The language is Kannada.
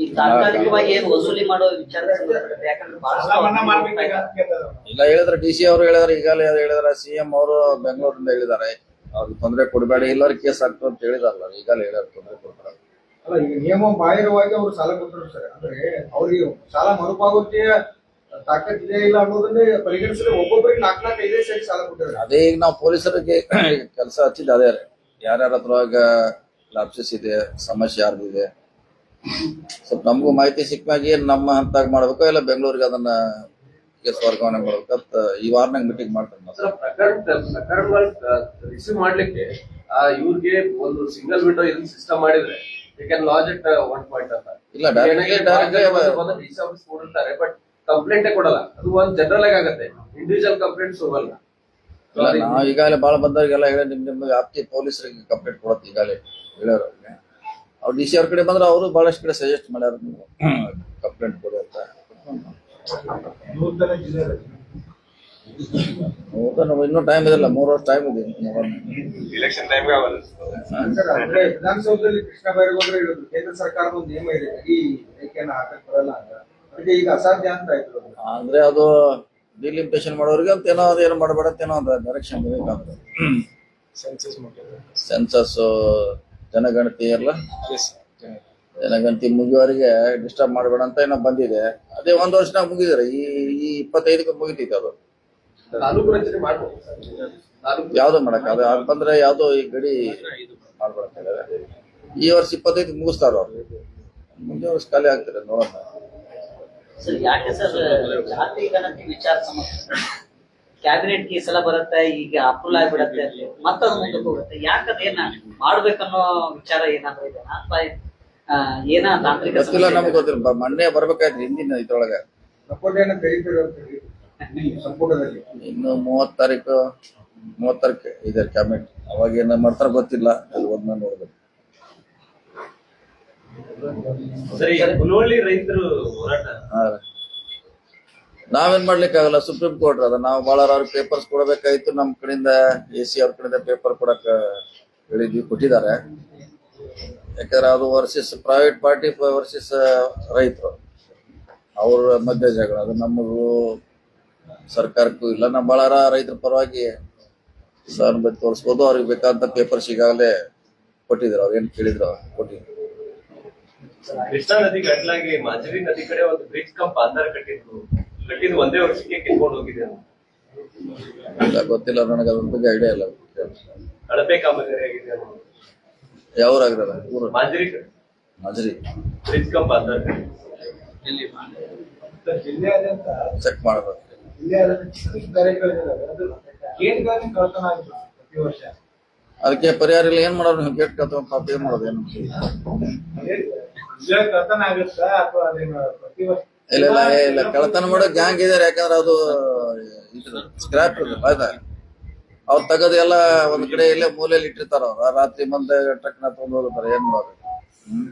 ಈ ತಾತ್ಕಾಲಿಕವಾಗಿ ಏನು ವಸೂಲಿ ಮಾಡೋ ವಿಚಾರ ಯಾಕಂದ್ರೆ ಇದೆ. ಇಲ್ಲ ಹೇಳಿದ್ರೆ ಡಿ ಸಿ ಅವರು ಹೇಳಿದ್ರೆ ಈಗಾಗಲೇ ಹೇಳಿದಾರೆ ಸಿ ಎಂ ಅವರು ಬೆಂಗಳೂರಿಂದ ಹೇಳಿದ್ದಾರೆ. ಅವ್ರಿಗೆ ತೊಂದರೆ ಕೊಡಬೇಡಿ ಇಲ್ಲರ ಕೇಸ್ ಆಗ್ತದೆ ಅಂತ ಹೇಳಿದಾರಲ್ಲ ಈಗಾಗಲೇ ಹೇಳ್ಯಾರ ತೊಂದರೆ ಕೊಡ್ತಾರೆ. ಅಲ್ಲ ಈಗ ನಿಯಮ ಬಾಹಿರವಾಗಿ ಅವ್ರು ಸಾಲ ಕೊಟ್ಟರು ಸರ್. ಅಂದ್ರೆ ಅವ್ರಿಗೆ ಸಾಲ ಮರುಪಾವತಿಯ ತಾಕತ್ತಿದೆ ಇಲ್ಲ ಅನ್ನೋದನ್ನೇ ಪರಿಗಣಿಸದೆ ಒಬ್ಬೊಬ್ಬರಿಗೆ ನಾಲ್ಕು ನಾಲ್ಕು ಐದೇ ಸರಿ ಸಾಲ ಕೊಟ್ಟಿದ್ದಾರೆ. ಅದೇ ಈಗ ನಾವು ಪೊಲೀಸರಿಗೆ ಕೆಲಸ ಹಚ್ಚಿದ್ದು ಅದೇ ರೀ. ಯಾರ್ಯಾರ ಹತ್ರವಾಗ ಲಾಪ್ಸಸ್ ಇದೆ ಸಮಸ್ಯೆ ಯಾರ್ದಿದೆ ಸ್ವಲ್ಪ ನಮಗೂ ಮಾಹಿತಿ ಸಿಕ್ಕಾಗಿ ನಮ್ಮ ಹಂತಾಗ ಮಾಡ್ಬೇಕು ಇಲ್ಲ ಬೆಂಗಳೂರಿಗೆ ಅದನ್ನ ಕೇಸ್ ವರ್ಗಾವಣೆ ಮಾಡ್ಬೇಕು ಅಂತ ಈ ನಂಗೆ ಮೀಟಿಂಗ್ ಮಾಡ್ತಾರೆ ರಿಸೀವ್ ಮಾಡ್ಲಿಕ್ಕೆ ಆ ಇವ್ರಿಗೆ ಒಂದು ಸಿಂಗಲ್ ವಿಂಡೋ ಇದನ್ನ ಸಿಸ್ಟಮ್ ಮಾಡಿದ್ರೆ they can lodge it one point ಅಂತ. ಇಲ್ಲ ಡೈರೆಕ್ಟ್ಲಿ ಡೈರೆಕ್ಟ್ಲಿ ಕೊಡಿರ್ತಾರೆ ಬಟ್ ಕಂಪ್ಲೇಂಟೇ ಕೊಡಲ್ಲ. ಅದು ಒಂದ್ ಜನರಲ್ ಆಗಿ ಆಗತ್ತೆ. ಇಂಡಿವಿಜುವಲ್ ಕಂಪ್ಲೇಂಟ್ಸ್ ಹೋಗಲ್ಲ ನಾವು ಈಗಾಗಲೇ ಭಾಳ ಬಂದವರಿಗೆಲ್ಲ ಹೇಳಿ ನಿಮ್ ನಿಮ್ ಆಪ್ತಿ ಪೊಲೀಸರಿಗೆ ಕಂಪ್ಲೇಂಟ್ ಕೊಡತ್ತೆ ಈಗಾಗಲೇ ಹೇಳೋರು ಅವ್ರಿಗೆ ಅವ್ರು ಡಿ ಸಿ ಅವ್ರ ಕಡೆ ಬಂದ್ರೆ ಅವರು ಬಹಳಷ್ಟು ಕಡೆ ಸಜೆಸ್ಟ್ ಮಾಡ್ಯಾರ ನೀವು. ಕಂಪ್ಲೇಂಟ್ ಕೊಡಿ ಅಂತ. ನೂತನ ಇನ್ನೂ ಟೈಮ್ ಇದೆಲ್ಲ ಮೂರು ವರ್ಷ ಟೈಮ್ ಇದೆ. ಇಲೆಕ್ಷನ್ ಟೈಮ್ಗೆ ವಿಧಾನಸೌಧದಲ್ಲಿ ಕೃಷ್ಣ ಬೈರೇಗೌಡರು ಹೇಳಿದ್ರು ಕೇಂದ್ರ ಸರ್ಕಾರದ ಒಂದು ನಿಯಮ ಇದೆ ಈ ರೇಖೆಯನ್ನು ಹಾಕಕ್ ಬರಲ್ಲ ಅಂತ. ಅದಕ್ಕೆ ಈಗ ಅಸಾಧ್ಯ ಅಂತ ಆಯ್ತು ಅದು. ಅಂದ್ರೆ ಅದು ಡಿಲಿಮಿಟೇಷನ್ ಮಾಡೋರಿಗೆ ಅಂತ ಏನೋ ಅದು ಏನು ಮಾಡಬೇಡ ಅಂತ ಏನೋ ಒಂದು ಡೈರೆಕ್ಷನ್ ಬೇಕಾಗ್ತದೆ ಸೆನ್ಸಸ್ ಜನಗಣತಿ ಎಲ್ಲ? ಜನಗಣತಿ ಮುಗಿಯೋರಿಗೆ ಡಿಸ್ಟರ್ಬ್ ಮಾಡಬೇಡ ಅಂತ ಏನೋ ಬಂದಿದೆ. ಅದೇ ಒಂದು ವರ್ಷನಾಗ ಮುಗಿದ್ರೆ ಈ ಈ ಇಪ್ಪತ್ತೈದಕ್ಕೆ ಮುಗಿತೈತೆ ಅದು. ಯಾವ್ದು ಮಾಡಕ್ ಅದು ಅಂತಂದ್ರೆ ಬಂದ್ರೆ ಯಾವ್ದೋ ಈ ಗಡಿ ಮಾಡ್ಬೇಡ ಈ ವರ್ಷ ಇಪ್ಪತ್ತೈದು ಮುಗಿಸ್ತಾರ ಅವ್ರು? ಮುಂದೆ ವರ್ಷ ಖಾಲಿ ಆಗ್ತಾರೆ ನೋಡೋಣ. ಕ್ಯಾಬಿನೆಟ್ ಈ ಸಲ ಬರುತ್ತೆ ಈಗ ಅಪ್ರೂವಲ್ ಆಗಿಬಿಡತ್ತೆ ಅಲ್ಲಿ. ಮತ್ತೆ ಅದು ಮುಂದಕ್ಕೆ ಹೋಗುತ್ತೆ. ಯಾಕೆ ಏನ ಮಾಡ್ಬೇಕನ್ನೋ ವಿಚಾರ ಏನಾದ್ರು ಇದೆನಾ ಅಥವಾ ಆ, ಏನ ತಾಂತ್ರಿಕ ಗೊತ್ತಿಲ್ಲ ನಮ್ಗೆ ಗೊತ್ತಿಲ್ಲ. ಬ- ಮೊನ್ನೆ ಬರ್ಬೇಕಾಯ್ತು ಹಿಂದಿನ ಇದ್ರೊಳಗೆ. ಸಪೋರ್ಟೇನ ಕರೀತಾರೆ ಅಂತ ಹೇಳಿ. ಈ ಸಂಪುಟದಲ್ಲಿ. ಇನ್ನು ಮೂವತ್ ತಾರೀಕು ಮೂವತ್ ತಾರೀಕು ಇದೆ ಕ್ಯಾಬಿನೆಟ್ ಅವಾಗ ಏನ ಮಾಡ್ತಾರ ಗೊತ್ತಿಲ್ಲ. ಅಲ್ಲಿ ಒಂದ್ಮೇಲೆ ನೋಡ್ಬೇಕು. ಸರಿ ರೈತರು ಹೋರಾಟ. ಹಾ ರೀ. ನಾವೇನ್ ಮಾಡ್ಲಿಕ್ಕೆ ಆಗಲ್ಲ ಸುಪ್ರೀಂ ಕೋರ್ಟ್ ಅದ. ನಾವು ಬಹಳ ಅವ್ರಿಗೆ ಪೇಪರ್ಸ್ ಕೊಡಬೇಕಾಯ್ತು. ನಮ್ ಕಡೆಯಿಂದ ಎ ಸಿ ಅವ್ರ ಕಡೆಯಿಂದ ಪೇಪರ್ ಕೊಡಕ್ ಹೇಳಿದ್ವಿ, ಕೊಟ್ಟಿದ್ದಾರೆ. ಯಾಕಂದ್ರೆ ಅದು ವರ್ಸಸ್ ಪ್ರೈವೇಟ್ ಪಾರ್ಟಿ ವರ್ಸಸ್ ರೈತರು. ಅವ್ರ ಮಧ್ಯ ಜಗಳ. ಅದು ನಮಗೂ ಸರ್ಕಾರಕ್ಕೂ ಇಲ್ಲ. ನಮ್ಮ ಬಳ್ಳಾರ ರೈತರ ಪರವಾಗಿ ಸಹಾನುಭೂತಿ ತೋರಿಸ್ಬೋದು. ಅವ್ರಿಗೆ ಬೇಕಾದಂತ ಪೇಪರ್ಸ್ ಈಗಾಗಲೇ ಕೊಟ್ಟಿದ್ರು ಅವ್ರು. ಏನ್ ಕೇಳಿದ್ರು ಕೊಟ್ಟಿದ್ರು. ಕೃಷ್ಣಾ ನದಿ ಗಡ್ಲಾಗಿ ಮಾಜರಿ ನದಿ ಕಡೆ ಒಂದು ಬ್ರಿಡ್ಜ್ ಕಂಪ್ ಆಧಾರ ಕಟ್ಟಿದ್ರು. ಒಂದೇ ವರ್ಷಕ್ಕೆ ಕಿತ್ಕೊಂಡು ಹೋಗಿದೆ ಅಂತ. ಇಲ್ಲ ಗೊತ್ತಿಲ್ಲ ನನಗೆ ಅದ್ರ ಬಗ್ಗೆ ಐಡಿಯಾ ಇಲ್ಲ. ಕಳಪೆ ಕಾಮಗಾರಿ ಆಗಿದೆ ಊರು? ಮಾಜರಿ ಮಜರಿ. ಬ್ರಿಡ್ಜ್ ಚೆಕ್ ಮಾಡಬೇಕು. ಅದಕ್ಕೆ ಪರಿಹಾರ ಇಲ್ಲ ಏನ್ ಮಾಡೋದು ನೀವು? ಗೇಟ್ ಕತ್ತ ಪಾಪ ಏನ್ ಮಾಡೋದು? ಏನು? ಅದೇ ಜಿಲ್ಲೆ ಕಳ್ತನ ಆಗುತ್ತಾ ಅಥವಾ ಪ್ರತಿ ವರ್ಷ ಇಲ್ಲ ಇಲ್ಲ ಇಲ್ಲ ಕಳತನ ಮಾಡೋ ಗ್ಯಾಂಗ್ ಇದಾರೆ ಯಾಕಂದ್ರೆ ಅದು ಸ್ಕ್ರಾಪ್ ಆಯ್ತಾ? ಅವ್ರು ತೆಗದು ಎಲ್ಲ ಒಂದ್ ಕಡೆ ಇಲ್ಲೇ ಮೂಲೆಯಲ್ಲಿ ಇಟ್ಟಿರ್ತಾರ ಅವ್ರು. ರಾತ್ರಿ ಮುಂದೆ ಟ್ರಕ್ನ ತಗೊಂಡು ಹೋಗ್ತಾರೆ ಏನ್ ಮಾಡೋದು? ಹ್ಮ್